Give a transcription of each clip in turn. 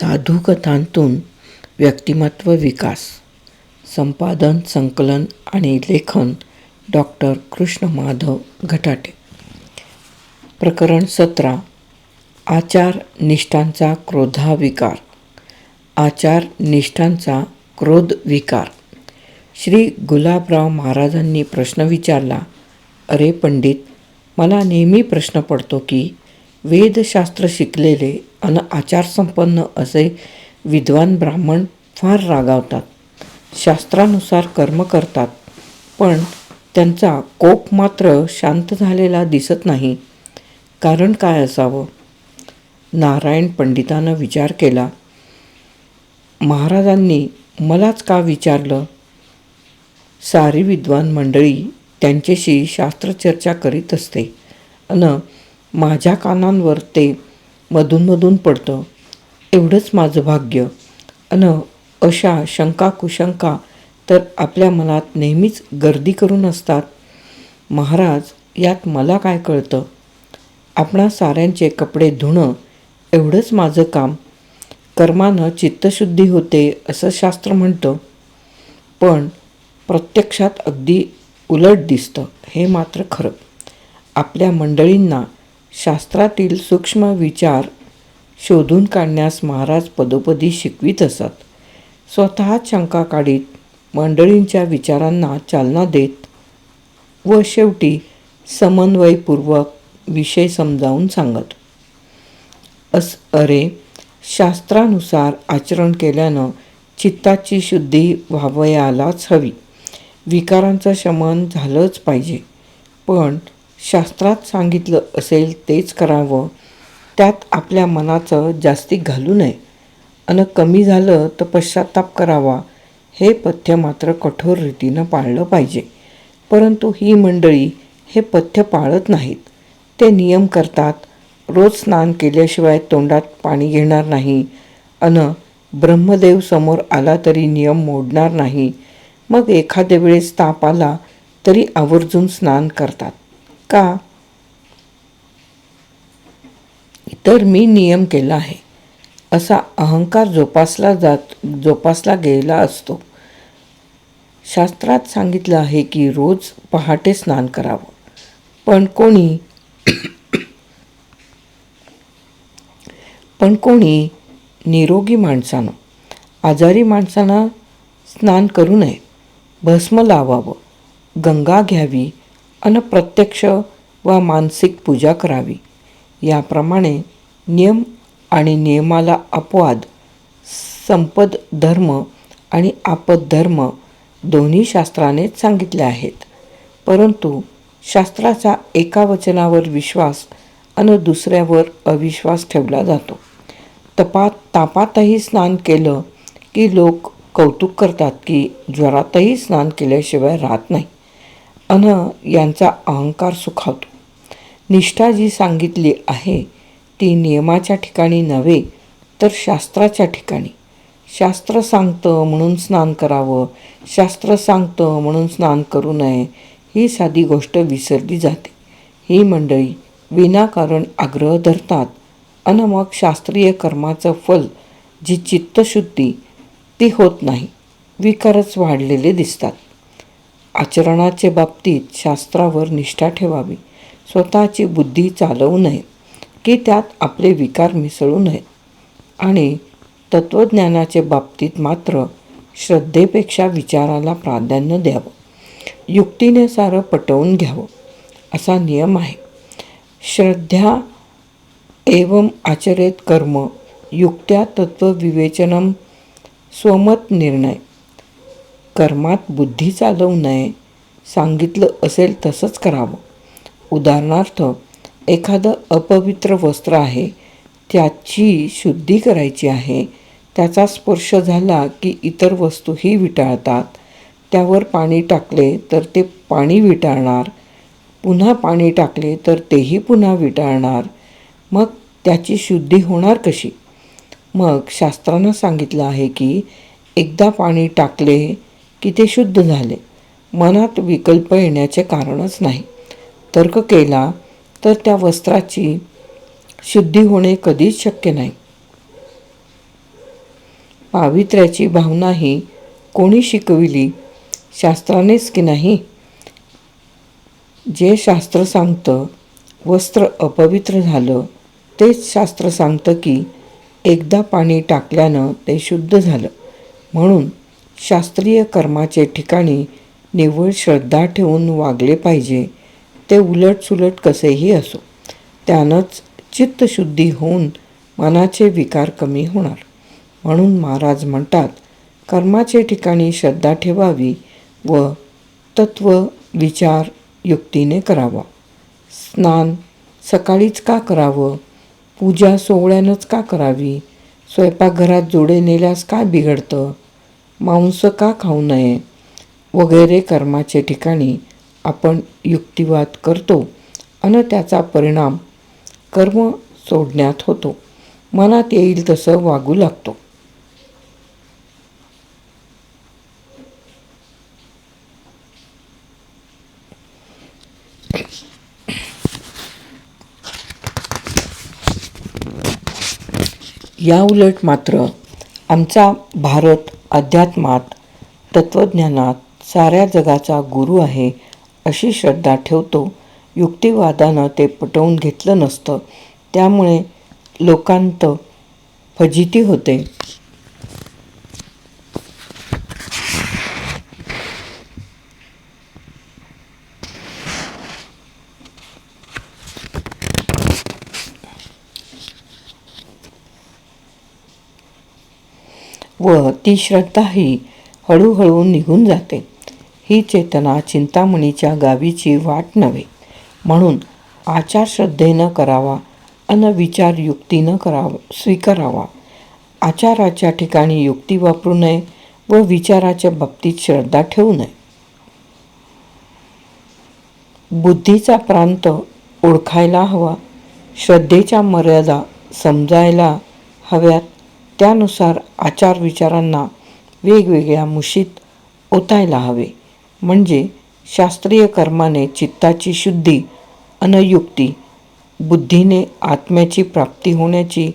साधुकथांतून व्यक्तिमत्व विकास संपादन संकलन आणि लेखन डॉक्टर कृष्ण माधव घटाटे. प्रकरण सतरा आचार निष्ठांचा क्रोधाविकार. आचार निष्ठांचा क्रोध विकार. श्री गुलाबराव महाराजांनी प्रश्न विचारला अरे पंडित मला नेहमी प्रश्न पडतो की वेदशास्त्र शिकलेले आणि आचारसंपन्न असे विद्वान ब्राह्मण फार रागावतात. शास्त्रानुसार कर्म करतात पण त्यांचा कोप मात्र शांत झालेला दिसत नाही. कारण काय असावं? नारायण पंडितानं विचार केला महाराजांनी मलाच का विचारलं? सारी विद्वान मंडळी त्यांच्याशी शास्त्रचर्चा करीत असते. अन माझ्या कानांवर ते मधूनमधून पडतं. एवढंच माझं भाग्य. अन अशा शंका कुशंका तर आपल्या मनात नेहमीच गर्दी करून असतात. महाराज यात मला काय कळतं? आपणा साऱ्यांचे कपडे धुणं एवढंच माझं काम. कर्मानं चित्तशुद्धी होते असं शास्त्र म्हणतं. पण प्रत्यक्षात अगदी उलट दिसतं हे मात्र खरं. आपल्या मंडळींना शास्त्रातील सूक्ष्म विचार शोधून काढण्यास महाराज पदोपदी शिकवीत असत. स्वतःच शंका काढीत मंडळींच्या विचारांना चालना देत व शेवटी समन्वयपूर्वक विषय समजावून सांगत. अस अरे शास्त्रानुसार आचरण केल्यानं चित्ताची शुद्धी व्हावयालाच हवी. विकारांचं शमन झालंच पाहिजे. पण शास्त्रात सांगितलं असेल तेच करावं. त्यात आपल्या मनाचं जास्ती घालू नये. आणि कमी झालं तर पश्चाताप करावा. हे पथ्य मात्र कठोर रीतीनं पाळलं पाहिजे. परंतु ही मंडळी हे पथ्य पाळत नाहीत. ते नियम करतात. रोज स्नान केल्याशिवाय तोंडात पाणी घेणार नाही. अन ब्रह्मदेव समोर आला तरी नियम मोडणार नाही. मग एखाद्या वेळेस ताप आला तरी आवर्जून स्नान करतात. का? तर मी नियम केला आहे. असा अहंकार जोपासला जात जोपासला गेला असतो. शास्त्रात सांगितलं आहे की रोज पहाटे स्नान करावं. पण कोणी पण कोणी निरोगी माणसानं आजारी माणसानं स्नान करू नये. भस्म लावावं. गंगा घ्यावी. अनप्रत्यक्ष वा मानसिक पूजा करावी. याप्रमाणे नियम आणि नियमाला अपवाद संपद धर्म आणि आपद धर्म दोन्ही शास्त्रानेच सांगितले आहेत. परंतु शास्त्राचा एका वचनावर विश्वास अन दुसऱ्यावर अविश्वास ठेवला जातो. तपात तापातही स्नान केलं की लोक कौतुक करतात की ज्वरातही स्नान केल्याशिवाय राहत नाही. अन यांचा अहंकार सुखावतो. निष्ठा जी सांगितली आहे ती नियमाच्या ठिकाणी नव्हे तर शास्त्राच्या ठिकाणी. शास्त्र सांगतं म्हणून स्नान करावं शास्त्र सांगतं म्हणून स्नान करू नये ही साधी गोष्ट विसरली जाते. ही मंडळी विनाकारण आग्रह धरतात अन मग शास्त्रीय कर्माचं फल जी चित्तशुद्धी ती होत नाही. विकारच वाढलेले दिसतात. आचरणाचे बाबतीत शास्त्रावर निष्ठा ठेवावी. स्वतःची बुद्धी चालवू नये की त्यात आपले विकार मिसळू नयेत. आणि तत्त्वज्ञानाच्या बाबतीत मात्र श्रद्धेपेक्षा विचाराला प्राधान्य द्यावं. युक्तीने सारं पटवून घ्यावं असा नियम आहे. श्रद्धा एवं आचरेत कर्म युक्त्या तत्त्वविवेचनम स्वमत निर्णय. कर्मात बुद्धी चालवू नये. सांगितलं असेल तसंच करावं. उदाहरणार्थ एखादं अपवित्र वस्त्र आहे त्याची शुद्धी करायची आहे त्याचा स्पर्श झाला की इतर वस्तूही विटाळतात. त्यावर पाणी टाकले तर ते पाणी विटाळणार. पुन्हा पाणी टाकले तर तेही पुन्हा विटाळणार. मग त्याची शुद्धी होणार कशी? मग शास्त्रानं सांगितलं आहे की एकदा पाणी टाकले की ते शुद्ध झाले. मनात विकल्प येण्याचे कारणच नाही. तर्क केला तर त्या वस्त्राची शुद्धी होणे कधीच शक्य नाही. पावित्र्याची भावना ही कोणी शिकविली? शास्त्रानेच की नाही? जे शास्त्र सांगतं वस्त्र अपवित्र झालं तेच शास्त्र सांगतं की एकदा पाणी टाकल्यानं ते शुद्ध झालं. म्हणून शास्त्रीय कर्माचे ठिकाणी निव्वळ श्रद्धा ठेवून वागले पाहिजे ते उलटसुलट कसेही असो त्यानंच चित्तशुद्धी होऊन मनाचे विकार कमी होणार. म्हणून महाराज म्हणतात कर्माचे ठिकाणी श्रद्धा ठेवावी व तत्व विचार युक्तीने करावा. स्नान सकाळीच का करावं? पूजा सोहळ्यानंच का करावी? स्वयंपाकघरात जोडे नेल्यास काय बिघडतं? मांस का खाऊ नये? वगैरे कर्माचे ठिकाणी आपण युक्तिवाद करतो आणि त्याचा परिणाम कर्म सोडण्यात होतो. मनात येईल तसं वागू लागतो. या उलट मात्र आमचा भारत अध्यात्मात तत्त्वज्ञानात साऱ्या जगाचा गुरु आहे अशी श्रद्धा ठेवतो. युक्तिवादानं ते पटवून घेतलं नसतं. त्यामुळे लोकांत फजिती होते व ती श्रद्धाही हळूहळू निघून जाते. ही चेतना चिंतामणीच्या गावीची वाट नव्हे. म्हणून आचार श्रद्धेनं करावा अन विचार युक्तीनं करावा स्वीकारावा. आचाराच्या ठिकाणी युक्ती वापरू नये व विचाराच्या बाबतीत श्रद्धा ठेवू नये. बुद्धीचा प्रांत ओळखायला हवा श्रद्धेच्या मर्यादा समजायला हव्यात त्यानुसार आचार विचारांना वेगवेगळ्या मुशीत ओतायला हवे. म्हणजे शास्त्रीय कर्माने चित्ताची शुद्धी अनयुक्ती बुद्धीने आत्म्याची प्राप्ती होण्याची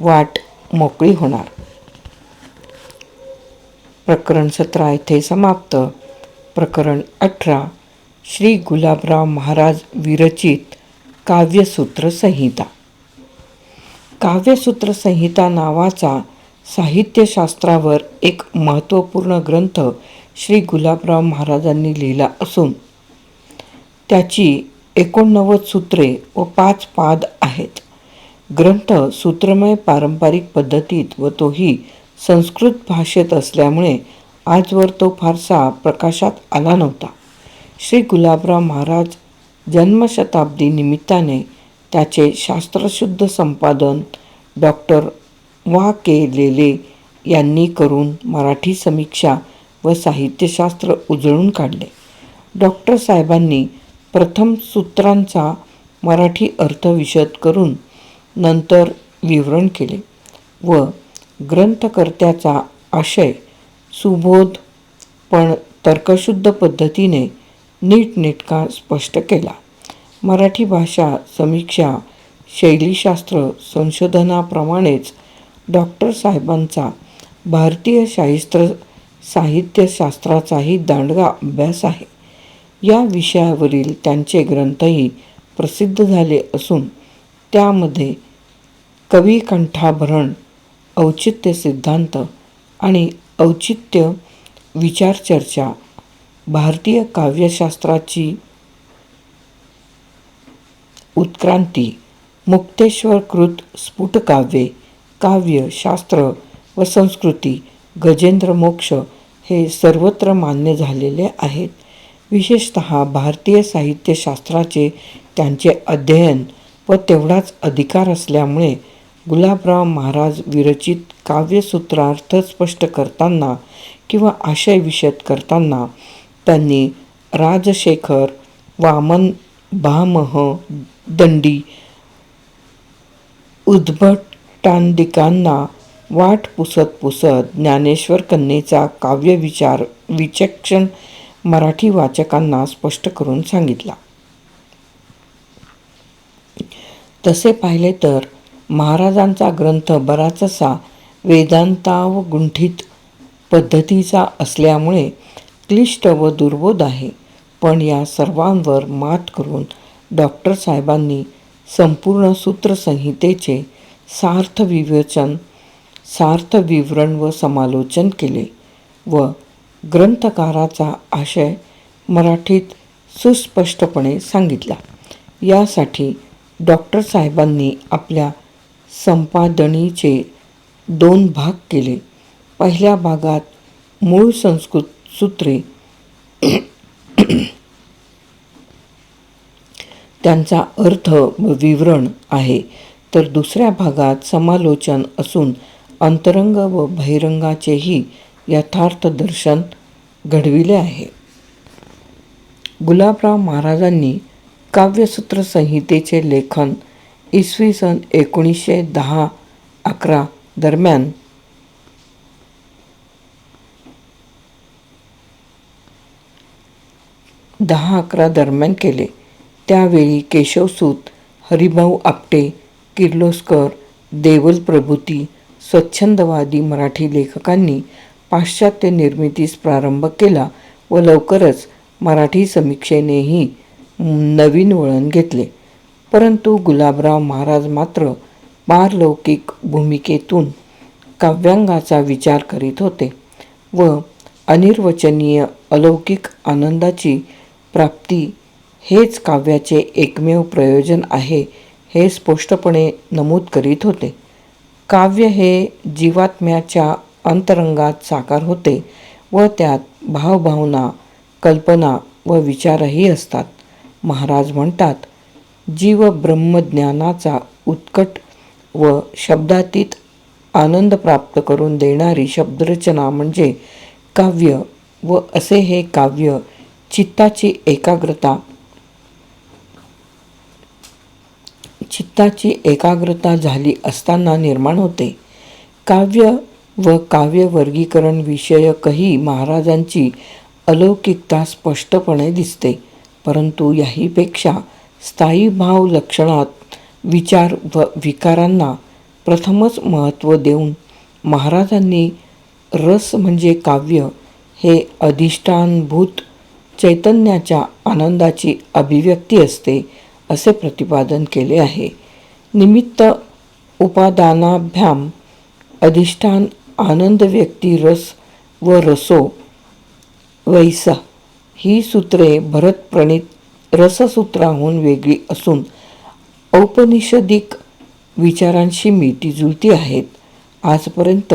वाट मोकळी होणार. प्रकरण सतरा येथे समाप्त. प्रकरण अठरा. श्री गुलाबराव महाराज विरचित काव्यसूत्र संहिता. काव्यसूत्र संहिता नावाचा साहित्यशास्त्रावर एक महत्त्वपूर्ण ग्रंथ श्री गुलाबराव महाराजांनी लिहिला असून त्याची एकोणनव्वद सूत्रे व पाच पाद आहेत. ग्रंथ सूत्रमय पारंपरिक पद्धतीत व तोही संस्कृत भाषेत असल्यामुळे आजवर तो फारसा प्रकाशात आला नव्हता. श्री गुलाबराव महाराज जन्मशताब्दी निमित्ताने त्याचे शास्त्रशुद्ध संपादन डॉक्टर वा के लेले यांनी करून मराठी समीक्षा व साहित्यशास्त्र उजळून काढले. डॉक्टर साहेबांनी प्रथम सूत्रांचा मराठी अर्थ विशद करून नंतर विवरण केले व ग्रंथकर्त्याचा आशय सुबोध पण तर्कशुद्ध पद्धतीने नीटनेटका स्पष्ट केला. मराठी भाषा समीक्षा शैलीशास्त्र संशोधनाप्रमाणेच डॉक्टर साहेबांचा भारतीय शाहिस्त्र साहित्यशास्त्राचाही दांडगा अभ्यास आहे. या विषयावरील त्यांचे ग्रंथही प्रसिद्ध झाले असून त्यामध्ये कविकंठाभरण औचित्य सिद्धांत आणि औचित्य विचारचर्चा भारतीय काव्यशास्त्राची उत्क्रांती मुक्तेश्वरकृत स्फुटकाव्ये काव्य शास्त्र व संस्कृती गजेंद्र मोक्ष हे सर्वत्र मान्य झालेले आहेत. विशेषत भारतीय साहित्यशास्त्राचे त्यांचे अध्ययन व तेवढाच अधिकार असल्यामुळे गुलाबराव महाराज विरचित काव्यसूत्रार्थ स्पष्ट करताना किंवा आशयविषद करताना त्यांनी राजशेखर वामन भामह दंडी उद्भटांदिकांना वाट पुसत पुसत ज्ञानेश्वर कन्येचा काव्यविचार विचक्षण मराठी वाचकांना स्पष्ट करून सांगितला. तसे पाहिले तर महाराजांचा ग्रंथ बराचसा वेदांतावगुंठित पद्धतीचा असल्यामुळे क्लिष्ट व दुर्बोध आहे. पण या सर्वांवर मात करून डॉक्टर साहेबांनी संपूर्ण सूत्रसंहितेचे सार्थ विवेचन सार्थ विवरण व समालोचन केले व ग्रंथकाराचा आशय मराठीत सुस्पष्टपणे सांगितला. यासाठी डॉक्टर साहेबांनी आपल्या संपादनीचे दोन भाग केले. पहिल्या भागात मूळ संस्कृत सूत्रे त्यांचा अर्थ व विवरण आहे. तर दुसऱ्या भागात समालोचन असून अंतरंग व बहिरंगाचेही यथार्थ दर्शन घडविले आहे. गुलाबराव महाराजांनी काव्यसूत्र संहितेचे लेखन इसवी सन एकोणीसशे दहा अकरा दरम्यान दहा अकरा दरम्यान केले. त्यावेळी केशवसूत हरिभाऊ आपटे किर्लोस्कर देवल प्रभूती स्वच्छंदवादी मराठी लेखकांनी पाश्चात्य निर्मितीस प्रारंभ केला व लवकरच मराठी समीक्षेनेही नवीन वळण घेतले. परंतु गुलाबराव महाराज मात्र पारलौकिक भूमिकेतून काव्यांगाचा विचार करीत होते व अनिर्वचनीय अलौकिक आनंदाची प्राप्ती हेच काव्याचे एकमेव प्रयोजन आहे हे स्पष्टपणे नमूद करीत होते. काव्य हे जीवात्म्याच्या अंतरंगात साकार होते व त्यात भावभावना कल्पना व विचारही असतात. महाराज म्हणतात जीव ब्रह्मज्ञानाचा उत्कट व शब्दातीत आनंद प्राप्त करून देणारी शब्दरचना म्हणजे काव्य व असे हे काव्य चित्ताची एकाग्रता चित्ताची एकाग्रता झाली असताना निर्माण होते. काव्य व काव्य वर्गीकरण विषयकही महाराजांची अलौकिकता स्पष्टपणे दिसते. परंतु याहीपेक्षा स्थायी भाव लक्षणात विचार व विकारांना प्रथमच महत्त्व देऊन महाराजांनी रस म्हणजे काव्य हे अधिष्ठानभूत चैतन्याच्या आनंदाची अभिव्यक्ती असते. असे प्रतिपादन केले आहे. निमित्त उपादानाभ्याम अधिष्ठान आनंद व्यक्ती रस व रसो वैसा ही सूत्रे भरत प्रणित रससूत्राहून वेगळी असून औपनिषदिक विचारांशी मिळतीजुळती आहेत. आजपर्यंत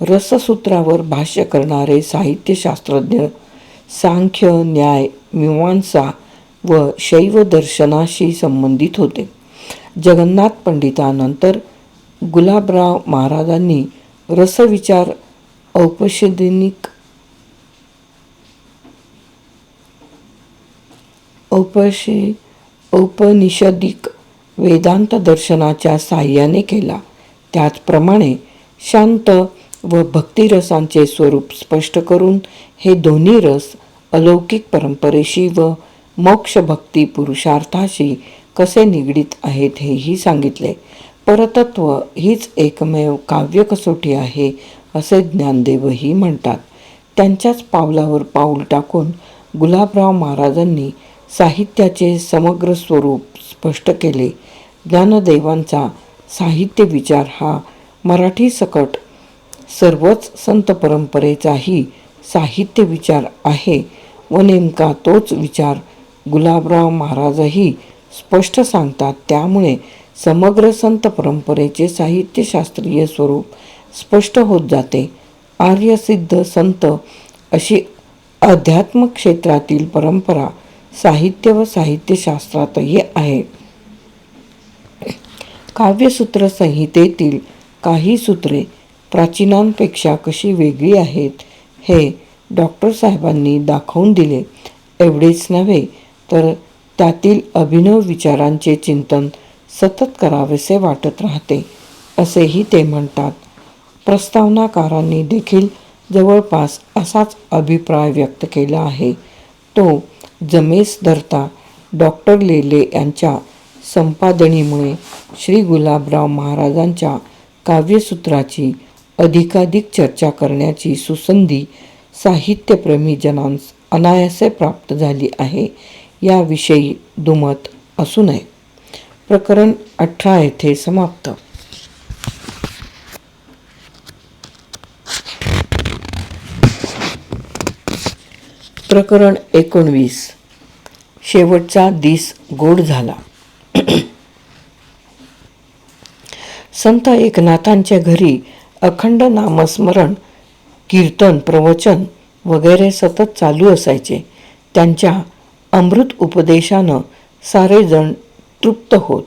रससूत्रावर भाष्य करणारे साहित्यशास्त्रज्ञ सांख्य न्याय मीमांसा व शैव दर्शनाशी संबंधित होते. जगन्नाथ पंडितानंतर गुलाबराव महाराजांनी रसविचार औपनिषदिक औपशे औपनिषदिक वेदांत दर्शनाच्या साह्याने केला. त्याचप्रमाणे शांत व भक्तिरसांचे स्वरूप स्पष्ट करून हे दोन्ही रस अलौकिक परंपरेशी व मोक्षभक्ती पुरुषार्थाशी कसे निगडीत आहेत हेही सांगितले. परतत्व हीच एकमेव काव्य कसोटी आहे असे ज्ञानदेवही म्हणतात. त्यांच्याच पावलावर पाऊल टाकून गुलाबराव महाराजांनी साहित्याचे समग्र स्वरूप स्पष्ट केले. ज्ञानदेवांचा साहित्य विचार हा मराठी सकट सर्वच संत परंपरेचाही साहित्य विचार आहे व नेमका तोच विचार गुलाबराव महाराजही स्पष्ट सांगतात त्यामुळे समग्र संत परंपरेचे साहित्यशास्त्रीय स्वरूप स्पष्ट होत जाते. आर्यसिद्ध संत अशी अध्यात्म क्षेत्रातील परंपरा साहित्य व साहित्यशास्त्रातही आहे. काव्यसूत्र संहितेतील काही सूत्रे प्राचीनांपेक्षा कशी वेगळी आहेत हे डॉक्टर साहेबांनी दाखवून दिले. एवढेच नव्हे तर त्यातील अभिनव विचारांचे चिंतन सतत करावेसे वाटत राहते असेही ते म्हणतात. प्रस्तावनाकारांनी देखील जवळपास असाच अभिप्राय व्यक्त केला आहे. तो जमेस धरता डॉक्टर लेले यांच्या संपादनीमुळे श्री गुलाबराव महाराजांच्या काव्यसूत्राची अधिकाधिक चर्चा करण्याची सुसंधी साहित्यप्रेमी जनांस अनायासे प्राप्त झाली आहे. याविषयी दुमत असू नये. प्रकरण अठरा येथे समाप्त. प्रकरण एकोणवीस. शेवटचा दिस गोड झाला. संत एकनाथांच्या घरी अखंड नामस्मरण कीर्तन प्रवचन वगैरे सतत चालू असायचे. त्यांच्या अमृत उपदेशानं सारेजण तृप्त होत.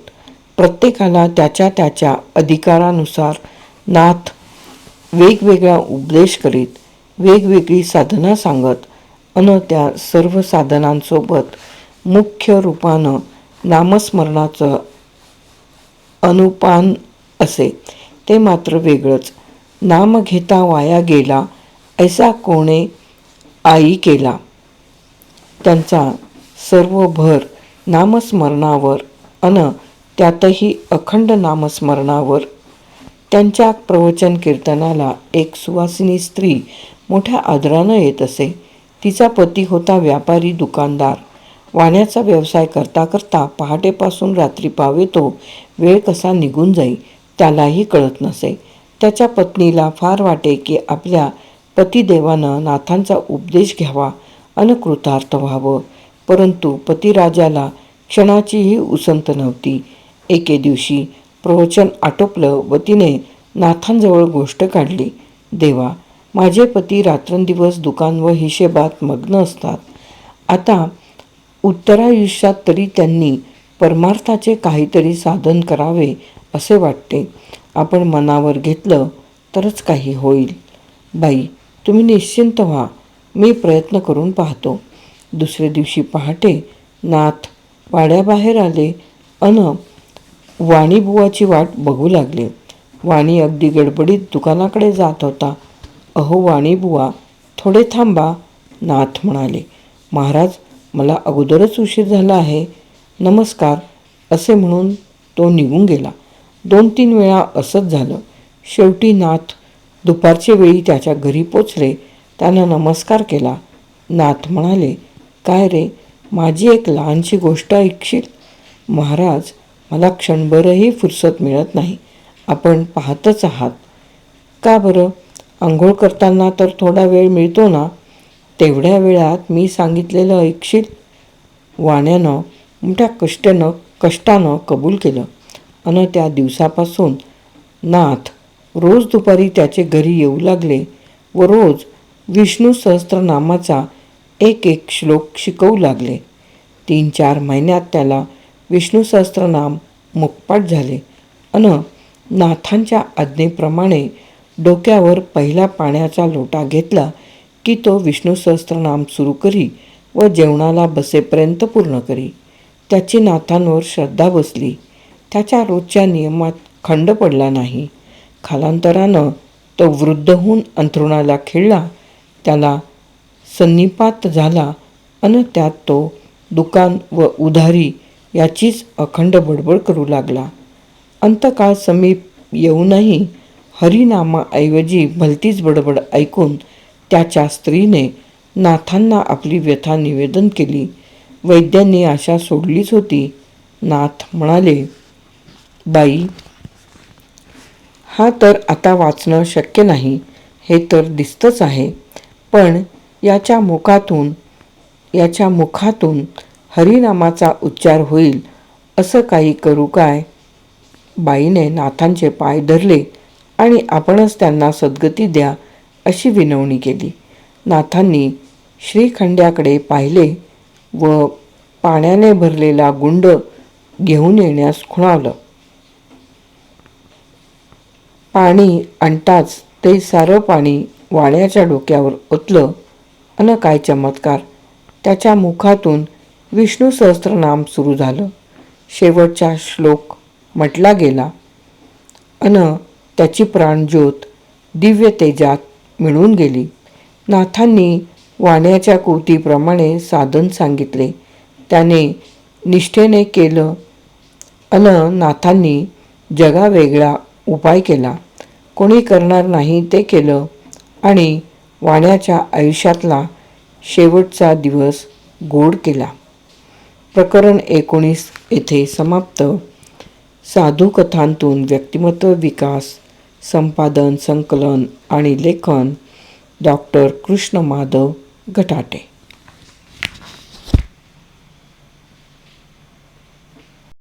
प्रत्येकाला त्याच्या त्याच्या अधिकारानुसार नाथ वेगवेगळा उपदेश करीत वेगवेगळी साधना सांगत अन त्या सर्व साधनांसोबत मुख्य रूपानं नामस्मरणाचं अनुपान असे. ते मात्र वेगळंच. नाम घेता वाया गेला ऐसा कोणे आई केला. त्यांचा सर्व भर नामस्मरणावर अन त्यातही अखंड नामस्मरणावर. त्यांच्या प्रवचन कीर्तनाला एक सुवासिनी स्त्री मोठ्या आदरानं येत असे. तिचा पती होता व्यापारी दुकानदार. वाण्याचा व्यवसाय करता करता पहाटेपासून रात्री पावे तो वेळ कसा निघून जाई त्यालाही कळत नसे. त्याच्या पत्नीला फार वाटे की आपल्या पतिदेवानं नाथांचा उपदेश घ्यावा अन कृतार्थ व्हावं. परंतु पतिराजाला क्षणाचीही उसंत नव्हती. एके दिवशी प्रवचन आटोपलं व तिने नाथांजवळ गोष्ट काढली. देवा माझे पती रात्रंदिवस दुकान व हिशेबात मग्न असतात. आता उत्तरायुष्यात तरी त्यांनी परमार्थाचे काहीतरी साधन करावे असे वाटते. आपण मनावर घेतलं तरच काही होईल. बाई तुम्ही निश्चिंत व्हा. मी प्रयत्न करून पाहतो. दुसरे दिवशी पहाटे नाथ वाड्याबाहेर आले. अन वाणीबुवाची वाट बघू लागले. वाणी अगदी गडबडीत दुकानाकडे जात होता. अहो वाणीबुवा थोडे थांबा नाथ म्हणाले. महाराज मला अगोदरच उशीर झाला आहे. नमस्कार असे म्हणून तो निघून गेला. दोन तीन वेळा असंच झालं. शेवटी नाथ दुपारच्या वेळी त्याच्या घरी पोचले. त्यानं नमस्कार केला. नाथ म्हणाले काय रे? माझी एक लहानशी गोष्ट ऐकशील? महाराज मला क्षणभरही फुरसत मिळत नाही. आपण पाहतच आहात. का बरं? आंघोळ करताना तर थोडा वेळ मिळतो ना? तेवढ्या वेळात मी सांगितलेलं ऐकशील? वाण्यानं मोठ्या कष्टानं कष्टानं कबूल केलं. अन त्या दिवसापासून नाथ रोज दुपारी त्याचे घरी येऊ लागले व रोज विष्णू सहस्त्रनामाचा एक एक श्लोक शिकवू लागले. तीन चार महिन्यात त्याला विष्णू सहस्त्रनाम मुखपाट झाले. अन नाथांच्या आज्ञेप्रमाणे डोक्यावर पहिला पाण्याचा लोटा घेतला की तो विष्णू सहस्त्रनाम सुरू करी व जेवणाला बसेपर्यंत पूर्ण करी. त्याची नाथांवर श्रद्धा बसली. त्याच्या रोजच्या नियमात खंड पडला नाही. कालांतरानं तो वृद्ध होऊन अंथरुणाला खिळला. त्याला संनिपात झाला अन त्यात तो दुकान व उधारी याचीच अखंड बडबड करू लागला. अंतकाळ समीप येऊनही हरिनामाऐवजी भलतीच बडबड ऐकून त्याच्या स्त्रीने नाथांना आपली व्यथा निवेदन केली. वैद्यांनी आशा सोडलीच होती. नाथ म्हणाले बाई हा तर आता वाचणं शक्य नाही. हे तर दिसतंच आहे. पण याच्या मुखातून याच्या मुखातून हरिनामाचा उच्चार होईल असं काही करू काय? बाईने नाथांचे पाय धरले आणि आपणच त्यांना सद्गती द्या अशी विनवणी केली. नाथांनी श्रीखंड्याकडे पाहिले व पाण्याने भरलेला गुंड घेऊन येण्यास खुणावलं. पाणी आणताच ते सारं पाणी वाण्याच्या डोक्यावर ओतलं अन काय चमत्कार. त्याच्या मुखातून विष्णू सहस्त्रनाम सुरू झालं. शेवटचा श्लोक म्हटला गेला. अन त्याची प्राणज्योत दिव्य तेजात मिळून गेली. नाथांनी वाण्याच्या कृतीप्रमाणे साधन सांगितले. त्याने निष्ठेने केलं. अन नाथांनी जगावेगळा उपाय केला. कोणी करणार नाही ते केलं आणि वाण्याच्या आयुष्यातला शेवटचा दिवस गोड केला. प्रकरण एकोणीस येथे समाप्त. साधू कथांतून व्यक्तिमत्व विकास संपादन संकलन आणि लेखन डॉक्टर कृष्ण माधव गटाटे.